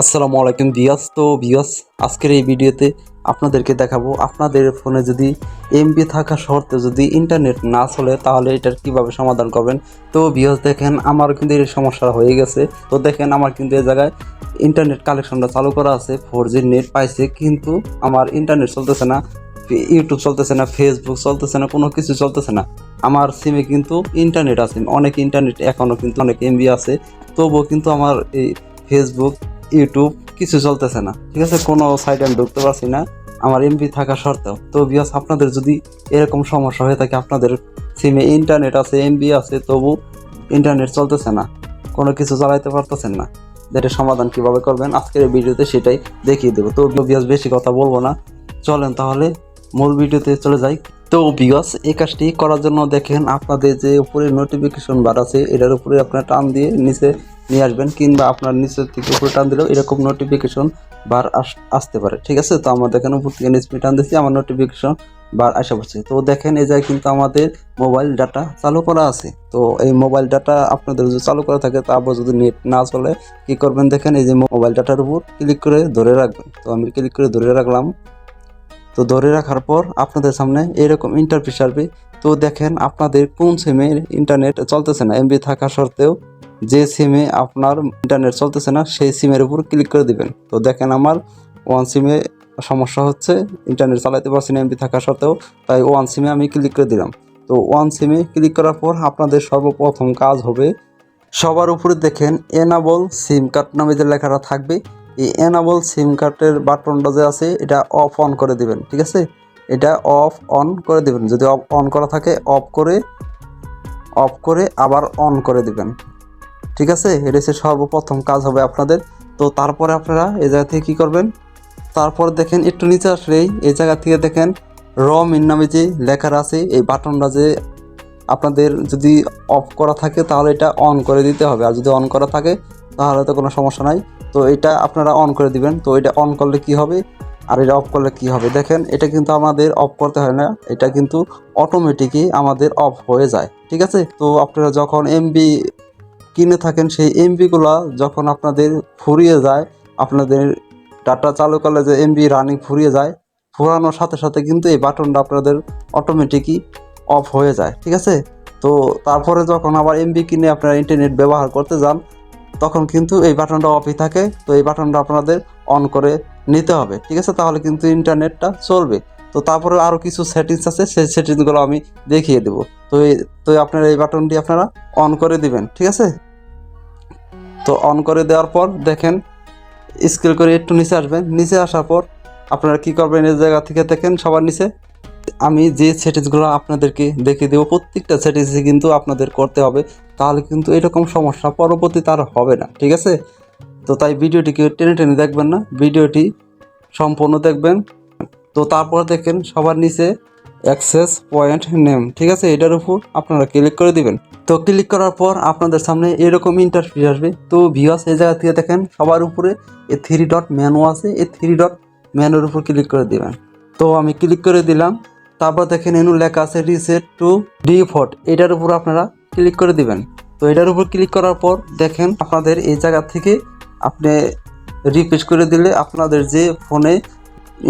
আসসালামু আলাইকুম বিয়াস তো বিয়াস আজকের এই ভিডিওতে আপনাদেরকে দেখাবো আপনাদের ফোনে যদি এমবি থাকা সত্ত্বেও যদি ইন্টারনেট না চলে, তাহলে এটার কীভাবে সমাধান করবেন? তো বিয়াস দেখেন আমার কিন্তু এই সমস্যা হয়ে গেছে। তো দেখেন আমার কিন্তু এই জায়গায় ইন্টারনেট কালেকশনটা চালু করা আছে ফোর নেট পাইছে, কিন্তু আমার ইন্টারনেট চলতেছে না ইউটিউব চলতেছে না ফেসবুক চলতেছে না, কোনো কিছু চলতেছে না। আমার সিমে কিন্তু ইন্টারনেট আছে, অনেক ইন্টারনেট এখনও কিন্তু অনেক এমবি আছে। তবুও কিন্তু আমার এই ফেসবুক ইউটিউব কিছু চলতেছে না, ঠিক আছে? কোনো সাইটে আমি ঢুকতে পারছি না, আমার এমবি থাকা সত্ত্বেও। তো বিয়াস আপনাদের যদি এরকম সমস্যা হয়ে থাকে, আপনাদের সিমে ইন্টারনেট আছে এমবি আছে, তবু ইন্টারনেট চলতেছে না, কোনো কিছু চালাইতে পারতেছেন না এটার সমাধান কীভাবে করবেন? আজকের এই ভিডিওতে সেটাই দেখিয়ে দেবো। তো বিয়াস বেশি কথা বলব না। চলেন তাহলে মূল ভিডিওতে চলে যাই। তো বিয়াস এই কাজটি করার জন্য দেখেন, আপনাদের যে উপরে নোটিফিকেশন বার আছে, এটার উপরে আপনার টান দিয়ে নিচে নিয়ে আসবেন কিংবা আপনার নিচের থেকে উপরে টান দিলেও এরকম নোটিফিকেশন বার আস- আসতে পারে। ঠিক আছে? তো আমরা দেখেন উপর থেকে নিচে টান দিচ্ছি আমার নোটিফিকেশন বার আসা পড়ছে তো দেখেন, এই জায়গায় কিন্তু আমাদের মোবাইল ডাটা চালু করা আছে। তো এই মোবাইল ডাটা আপনাদের যদি চালু করা থাকে তারপর যদি নেট না চলে, কি করবেন? দেখেন, এই যে মোবাইল ডাটার উপর ক্লিক করে ধরে রাখবেন। তো আমি ক্লিক করে ধরে রাখলাম। তো ধরে রাখার পর আপনাদের সামনে এরকম ইন্টারফেস আসবে। তো দেখেন, আপনাদের কোন সিমে ইন্টারনেট চলতেছে না। এমবি থাকা সত্ত্বেও যে সিমে আপনার ইন্টারনেট চলতেছে না, সেই সিমের উপর ক্লিক করে দিবেন। তো দেখেন আমার ওয়ান সিমে সমস্যা হচ্ছে ইন্টারনেট চালাতে পারছি না এমবি থাকা সত্ত্বেও, তাই ওয়ান সিমে আমি ক্লিক করে দিলাম। তো ওয়ান সিমে ক্লিক করার পর আপনাদের সর্বপ্রথম কাজ হবে, সবার উপরে দেখেন এনাবল সিম কার্ড নামে যে লেখাটা থাকবে, এই এনাবল সিম কার্ডের বাটনটা যে আছে, এটা অফ অন করে দিবেন, ঠিক আছে? এটা অফ অন করে দিবেন। যদি অফ অন করা থাকে অফ করে অফ করে আবার অন করে দিবেন। ঠিক আছে? এটা সর্বপ্রথম কাজ হবে আপনাদের। তো তারপরে আপনারা এই জায়গা থেকে কী করবেন? তারপর দেখেন একটু নিচে আসলেই এই জায়গা থেকে দেখেন র মিন নামে যে লেখার আছে, এই বাটনটা যে আপনাদের যদি অফ করা থাকে তাহলে এটা অন করে দিতে হবে। আর যদি অন করা থাকে তাহলে তো কোনো সমস্যা নাই। তো এটা আপনারা অন করে দিবেন। তো এটা অন করলে কি হবে? আর এটা অফ করলে কি হবে? দেখেন, এটা কিন্তু আমাদের অফ করতে হয় না। এটা কিন্তু অটোমেটিকই আমাদের অফ হয়ে যায়। ঠিক আছে? তো আপনারা যখন এমবি কিনে থাকেন, সেই এমবিগুলো যখন আপনাদের ফুরিয়ে যায়, আপনাদের ডাটা চালু করলে যে এমবি রানিং ফুরিয়ে যায়, ফুরানোর সাথে সাথে কিন্তু এই বাটনটা আপনাদের অটোমেটিকই অফ হয়ে যায়, ঠিক আছে? তো তারপরে যখন আবার এমবি কিনে আপনারা ইন্টারনেট ব্যবহার করতে যান, তখন কিন্তু এই বাটনটা অফই থাকে, তো এই বাটনটা আপনাদের অন করে নিতে হবে, ঠিক আছে? তাহলে কিন্তু ইন্টারনেটটা চলবে। তো তারপরে আরও কিছু সেটিংস আছে, সেই সেটিংসগুলো আমি দেখিয়ে দেবো। তো এই, তো আপনারা এই বাটনটি আপনারা অন করে দিবেন, ঠিক আছে? তো অন করে দেওয়ার পর দেখেন স্কেল করে একটু নিচে আসবেন। নিচে আসার পর আপনারা কি করবেন, এই জায়গা থেকে দেখেন সবার নিচে। আমি যে সেটিংসগুলো আপনাদেরকে দেখিয়ে দেবো, প্রত্যেকটা সেটিংসে কিন্তু আপনাদের করতে হবে। তাহলে কিন্তু এরকম সমস্যা পরবর্তীতে আর হবে না, ঠিক আছে? তো তাই ভিডিওটিকে টেনে টেনে দেখবেন না, ভিডিওটি সম্পূর্ণ দেখবেন। তো তারপর দেখেন সবার নিচে অ্যাক্সেস পয়েন্ট নেম, ঠিক আছে? এটার উপর আপনারা ক্লিক করে দিবেন। তো ক্লিক করার পর আপনাদের সামনে এরকম ইন্টারফেস আসবে। তো ভিউয়ার্স এই জায়গা থেকে দেখেন, সবার উপরে এই থ্রি ডট মেনু আছে। এই থ্রি ডট মেনুর উপর ক্লিক করে দিবেন। তো আমি ক্লিক করে দিলাম। তারপর দেখেন এনু লেখা আছে রিসেট টু ডিফল্ট এটার উপর আপনারা ক্লিক করে দিবেন। তো এটার উপর ক্লিক করার পর দেখেন, আপনাদের এই জায়গা থেকে আপনি রিফ্রেশ করে দিলে আপনাদের যে ফোনে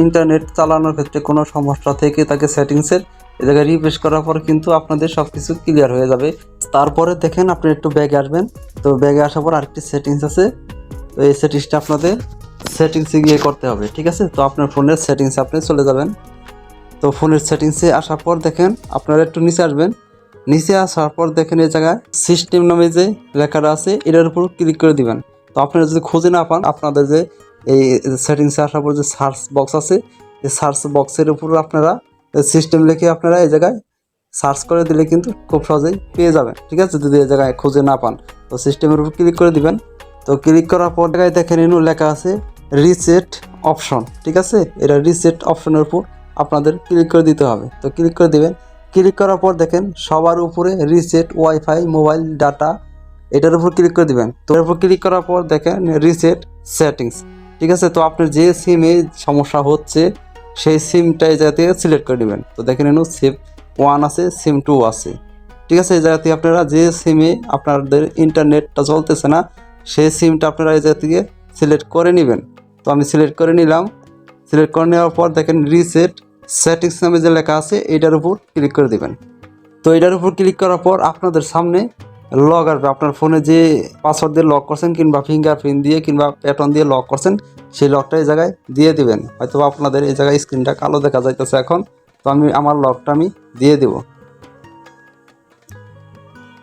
ইন্টারনেট চালানোর ক্ষেত্রে কোনো সমস্যা থেকে তাকে সেটিংসের এ জায়গায় রিফ্রেশ করার পর কিন্তু আপনাদের সব কিছু ক্লিয়ার হয়ে যাবে। তারপরে দেখেন আপনি একটু ব্যাগে আসবেন। তো ব্যাগে আসার পর আরেকটি সেটিংস আছে। তো এই সেটিংসটা আপনাদের সেটিংসে গিয়ে করতে হবে, ঠিক আছে? তো আপনার ফোনের সেটিংসে আপনি চলে যাবেন। তো ফোনের সেটিংসে আসার পর দেখেন আপনারা একটু নিচে আসবেন। নিচে আসার পর দেখেন এই জায়গায় সিস্টেম নামে যে লেখাটা আছে, এটার উপর ক্লিক করে দিবেন। তো আপনারা যদি খুঁজে না পান, আপনাদের যে এই সেটিংসে আসার পর যে সার্চ বক্স আছে, এই সার্চ বক্সের উপর আপনারা সিস্টেম লিখে আপনারা এই জায়গায় সার্চ করে দিলে কিন্তু খুব সহজেই পেয়ে যাবেন, ঠিক আছে? যদি এই জায়গায় খুঁজে না পান, তো সিস্টেমের উপর ক্লিক করে দিবেন। তো ক্লিক করার পর জায়গায় দেখেন এনু লেখা আছে রিসেট অপশন ঠিক আছে? এটা রিসেট অপশনের উপর আপনাদের ক্লিক করে দিতে হবে। তো ক্লিক করে দিবেন। ক্লিক করার পর দেখেন, সবার উপরে রিসেট ওয়াইফাই মোবাইল ডাটা এটার উপর ক্লিক করে দিবেন। তো এর উপর ক্লিক করার পর দেখেন রিসেট সেটিংস ঠিক আছে? তো আপনার যে সিমে সমস্যা হচ্ছে, সেই সিমটা এই জায়গা থেকে সিলেক্ট করে নেবেন। তো দেখেন এনু সিম ওয়ান আছে সিম টু আছে। ঠিক আছে? এই জায়গা থেকে আপনারা যে সিমে আপনাদের ইন্টারনেটটা চলতেছে না, সেই সিমটা আপনারা এই জায়গা থেকে সিলেক্ট করে নেবেন। তো আমি সিলেক্ট করে নিলাম। সিলেক্ট করে নেওয়ার পর দেখেন রিসেট সেটিংস নামে যে লেখা আছে, এটার উপর ক্লিক করে দিবেন। তো এটার উপর ক্লিক করার পর আপনাদের সামনে লগ আসবে আপনার ফোনে যে পাসওয়ার্ড দিয়ে লক করছেন কিংবা ফিঙ্গারপ্রিন্ট দিয়ে কিংবা প্যাটার্ন দিয়ে লক করছেন, সেই লকটা এই জায়গায় দিয়ে দিবেন। হয়তো আপনাদের এই জায়গায় স্ক্রিনটা কালো দেখা যাইতেছে এখন, তো আমি আমার লকটা আমি দিয়ে দেব।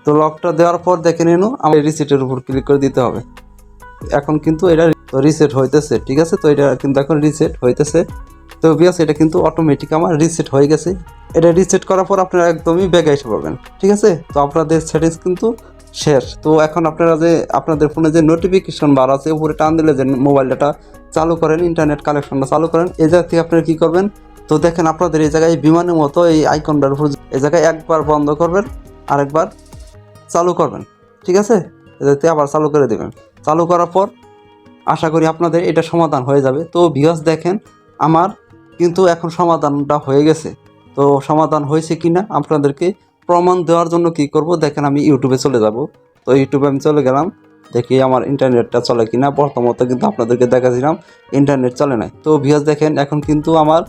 তো লকটা দেওয়ার পর দেখে নিন, আমার রিসেটের উপর ক্লিক করে দিতে হবে। এখন কিন্তু এটা রিসেট হইতেছে, ঠিক আছে? তো এটা কিন্তু এখন রিসেট হইতেছে। তো বিয়াস এটা কিন্তু অটোমেটিক আমার রিসেট হয়ে গেছে। এটা রিসেট করার পর আপনারা একদমই ব্যাগে এসে পাবেন ঠিক আছে? তো আপনাদের সেটিংস কিন্তু শেষ। তো এখন আপনারা যে, আপনাদের ফোনে যে নোটিফিকেশন বার আছে, উপরে টান দিলে যে মোবাইল ডাটা চালু করেন ইন্টারনেট কানেকশনটা চালু করেন, এই জায়গা থেকে আপনারা কী করবেন? তো দেখেন আপনাদের এই জায়গায় বিমানের মতো এই আইকনটার উপর এই জায়গায় একবার বন্ধ করবেন, আরেকবার চালু করবেন, ঠিক আছে? এটাতে আবার চালু করে দেবেন। চালু করার পর আশা করি আপনাদের এটা সমাধান হয়ে যাবে। তো ভিউয়ার্স দেখেন আমার, কিন্তু এখন সমাধানটা হয়ে গেছে। তো সমাধান হয়েছে কি না আপনাদেরকে প্রমাণ দেওয়ার জন্য কি করব, দেখেন আমি ইউটিউবে চলে যাব। তো ইউটিউবে আমি চলে গেলাম, দেখি আমার ইন্টারনেটটা চলে কি না প্রথমত কিন্তু আপনাদেরকে দেখাছিলাম, ইন্টারনেট চলে নাই। তো ভিউয়ার্স দেখেন, এখন কিন্তু আমার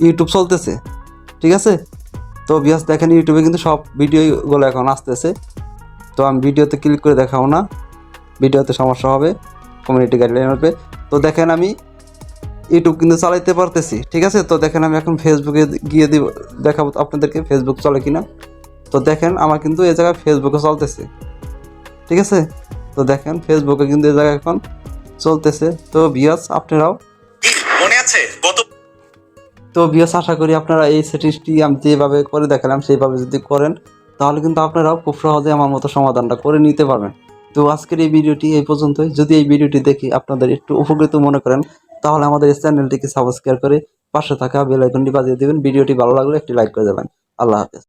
ইউটিউব চলতেছে, ঠিক আছে? তো ভিউয়ার্স দেখেন ইউটিউবে কিন্তু সব ভিডিওগুলো এখন আসতেছে। তো আমি ভিডিওতে ক্লিক করে দেখাও না, ভিডিওতে সমস্যা হবে কমিউনিটি গাইডলাইন হবে। তো দেখেন আমি ইউটিউব কিন্তু চালাইতে পারতেছি। ঠিক আছে? তো দেখেন আমি এখন ফেসবুকে গিয়ে দিব দেখাবো আপনাদেরকে ফেসবুক চলে কিনা। তো দেখেন আমার কিন্তু এই জায়গায় ফেসবুকে চলতেছে। ঠিক আছে? তো দেখেন ফেসবুকে কিন্তু এই জায়গায় এখন চলতেছে। তো বিয়াস আপনারাও? মনে আছে? গত তো বিয়াস আশা করি আপনারা এই সেটিংসটি আমি যেভাবে করে দেখালাম সেইভাবে যদি করেন তাহলে কিন্তু আপনারাও খুব সহজে আমার মতো সমাধানটা করে নিতে পারবেন। তো আজকের এই ভিডিওটি এই পর্যন্তই। যদি এই ভিডিওটি দেখি আপনাদের একটু উপকৃত মনে করেন তাহলে আমাদের এই চ্যানেলটিকে সাবস্ক্রাইব করে পাশে থাকা বেল আইকনটি বাজিয়ে দেবেন। ভিডিওটি ভালো লাগলে একটি লাইক করে দেবেন। আল্লাহ হাফেজ।